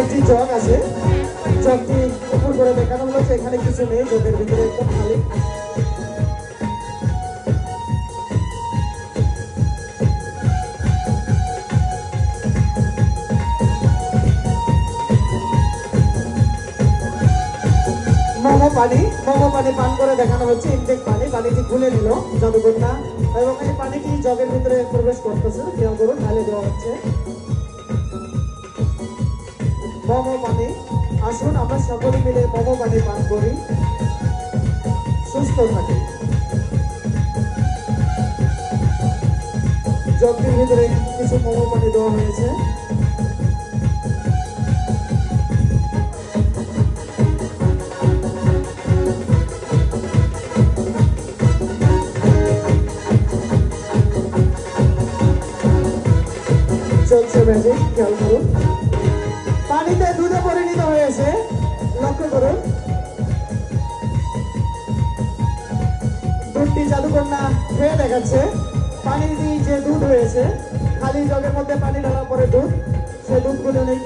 একটি জগ আছে। জগটি উপর করে দেখানো হচ্ছে এখানে কিছু নেই, জগের ভিতরে একদম খালি। মোমো পানি মোমো পানি পান করে দেখানো হচ্ছে ইনটেক পানি। পানিটি খুলে নিল জাদুকন্যা এবং এই পানিটি জগের ভিতরে প্রবেশ করতেছে। খেয়াল করুন, ঢালে দেওয়া হচ্ছে। মোমো পানি, আসুন, আমরা সকলে মিলে মোমো পানি পান করি। সুস্থ থাকি। জগটির ভিতরে কিছু মোমো পানি দেওয়া হয়েছে। চলছে ম্যাজিক খেয়াল করুন। পানিতে দুধে পরিণত হয়েছে লক্ষ্য করুন। দুধটি জাদুকন্যা খেয়ে দেখাচ্ছে। পানি দিয়ে যে দুধ হয়েছে। খালি জগের মধ্যে পানি ঢালার পরে দুধ। সে দুধগুলো নিয়ে